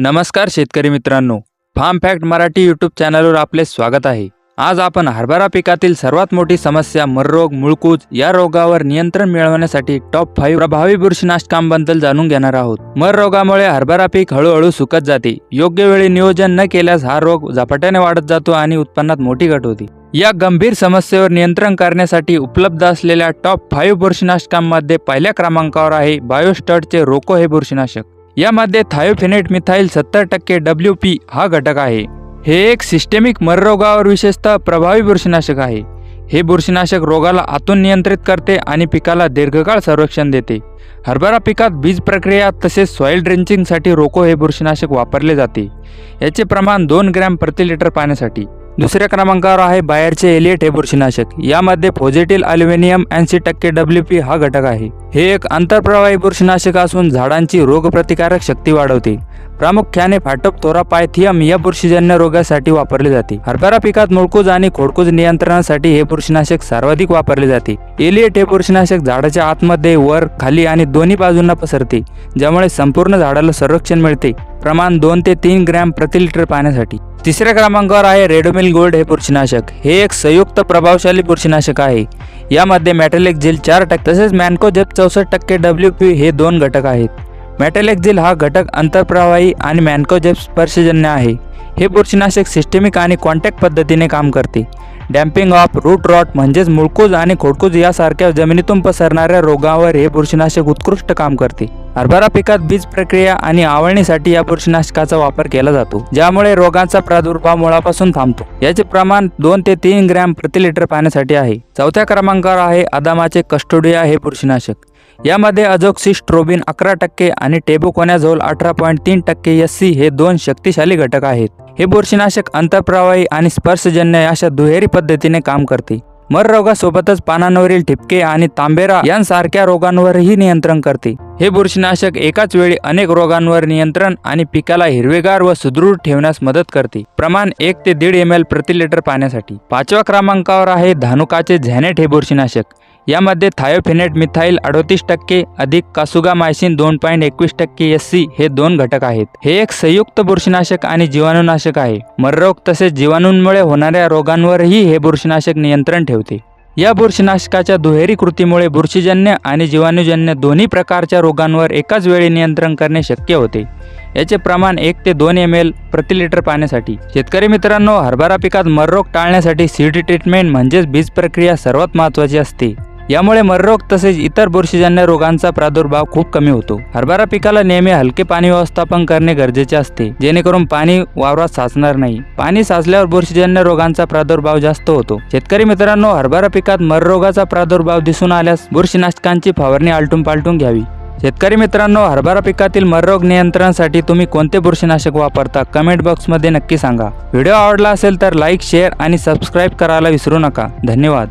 नमस्कार शेतकरी मित्रांनो फार्म फॅक्ट मराठी यूट्यूब चॅनलवर आपले स्वागत आहे. आज आपण हरभरा पिकातील सर्वात मोठी समस्या मररोग मुळकूज या रोगावर नियंत्रण मिळवण्यासाठी टॉप फाईव्ह प्रभावी बुरशीनाशकांबद्दल जाणून घेणार आहोत. मर रोगामुळे हरभरा पीक हळूहळू सुकत जाते. योग्य वेळी नियोजन न केल्यास हा रोग झपाट्याने वाढत जातो आणि उत्पन्नात मोठी घट होते. या गंभीर समस्येवर नियंत्रण करण्यासाठी उपलब्ध असलेल्या टॉप फाईव्ह बुरशीनाशकांमध्ये पहिल्या क्रमांकावर आहे बायोस्टडचे रोको हे बुरशीनाशक. यामध्ये थायोफिनेट मिथाईल सत्तर टक्के डब्ल्यू पी हा घटक आहे. हे एक सिस्टेमिक मररोगावर विशेषतः प्रभावी बुरशीनाशक आहे. हे बुरशीनाशक रोगाला आतून नियंत्रित करते आणि पिकाला दीर्घकाळ संरक्षण देते. हरभरा पिकात बीज प्रक्रिया तसेच सॉइल ड्रेंचिंगसाठी रोको हे बुरशीनाशक वापरले जाते. याचे प्रमाण दोन ग्रॅम प्रति लिटर पाण्यासाठी. दुसऱ्या क्रमांकावर आहे बाहेरचे एलिएट हे बुरशीनाशक. यामध्ये फोजेटिल अल्युमिनियम ऐंशी टक्के डब्ल्यू पी हा घटक आहे. हे एक आंतरप्रवाही बुरशीनाशक असून झाडांची रोगप्रतिकारक शक्ती वाढवते. प्रामुख्याने फाटप थोरापायथियम या बुरशीजन्य रोगासाठी वापरले जाते. हरभरा पिकात मुळकूज आणि खोडकूज नियंत्रणासाठी हे बुरशीनाशक सर्वाधिक वापरले जाते. एलिएट हे बुरशीनाशक झाडाच्या आतमध्ये वर खाली आणि दोन्ही बाजूंना पसरते ज्यामुळे संपूर्ण झाडाला संरक्षण मिळते. प्रमाण दोन ते तीन ग्रॅम प्रति लिटर पाण्यासाठी. तिसऱ्या क्रमांकावर आहे रेडोमिल गोल्ड हे बुरशीनाशक. हे एक संयुक्त प्रभावशाली बुरशीनाशक आहे. यामध्ये मॅटेलिक झील चार टक्के तसेच मॅन्कोजेप चौसष्ट टक्के डब्ल्यू पी हे दोन घटक आहेत. मॅटेलिक झील हा घटक अंतर्प्रवाही आणि मॅन्कोजेप स्पर्शजन्य आहे. हे बुरशीनाशक सिस्टेमिक आणि कॉन्टॅक्ट पद्धतीने काम करते. डॅम्पिंग ऑफ रूट रॉट म्हणजेच मुळकूज आणि खोडकूज यासारख्या जमिनीतून पसरणाऱ्या रोगावर हे बुरशीनाशक उत्कृष्ट काम करते. हरभरा पिकात बीज प्रक्रिया आणि आवळणीसाठी या बुरशीनाशकाचा वापर केला जातो ज्यामुळे रोगांचा प्रादुर्भाव मुळापासून थांबतो. याचे प्रमाण दोन ते तीन ग्रॅम प्रति लिटर पाण्यासाठी आहे. चौथ्या क्रमांकावर आहे अदामाचे कस्टोडिया हे बुरशीनाशक. यामध्ये अजोक्सिस्ट्रोबिन अकरा टक्के आणि टेबोकोनॅझोल अठरा पॉईंट तीन टक्के एस सी हे दोन शक्तिशाली घटक आहेत. हे बुरशीनाशक अंतर्प्रवाही आणि स्पर्शजन्य अशा दुहेरी पद्धतीने काम करते. मर रोगासोबतच पानांवरील ठिपके आणि तांबेरा यांसारख्या रोगांवरही नियंत्रण करते. हे बुरशीनाशक एकाच वेळी अनेक रोगांवर नियंत्रण आणि पिकाला हिरवेगार व सुदृढ ठेवण्यास मदत करते. प्रमाण एक ते दीड एम एल प्रति लिटर पाण्यासाठी. पाचव्या क्रमांकावर आहे धानुकाचे झॅनेट हे बुरशीनाशक. यामध्ये थायोफिनेट मिथाईल अडोतीस टक्के अधिक कासुगा मायसिन दोन पॉईंट एकवीस टक्के एस सी हे दोन घटक आहेत. हे एक संयुक्त बुरशीनाशक आणि जीवाणूनाशक आहे. मररोग तसेच जीवाणूंमुळे होणाऱ्या रोगांवरही हे बुरशीनाशक नियंत्रण ठेवते. या बुरशीनाशकाच्या दुहेरी कृतीमुळे बुरशीजन्य आणि जीवाणूजन्य दोन्ही प्रकारच्या रोगांवर एकाच वेळी नियंत्रण करणे शक्य होते. याचे प्रमाण एक ते दोन एम एल प्रति लिटर पाण्यासाठी. शेतकरी मित्रांनो हरभरा पिकात मररोग टाळण्यासाठी सीड ट्रीटमेंट म्हणजेच बीज प्रक्रिया सर्वात महत्त्वाची असते. यामुळे मररोग तसेच इतर बुरशीजन्य रोगांचा प्रादुर्भाव खूप कमी होतो. हरभरा पिकाला नेहमी हलके पाणी व्यवस्थापन करणे गरजेचे असते जेणेकरून पाणी वावरात साचणार नाही. पाणी साचल्यावर बुरशीजन्य रोगांचा प्रादुर्भाव जास्त होतो. शेतकरी मित्रांनो हरभरा पिकात मररोगाचा प्रादुर्भाव दिसून आल्यास बुरशीनाशकांची फवारणी आलटून पालटून घ्यावी. शेतकरी मित्रांनो हरभरा पिकातील मररोग नियंत्रणासाठी तुम्ही कोणते बुरशीनाशक वापरता? कमेंट बॉक्समध्ये नक्की सांगा. व्हिडिओ आवडला असेल तर लाईक शेअर आणि सबस्क्राईब करायला विसरू नका. धन्यवाद.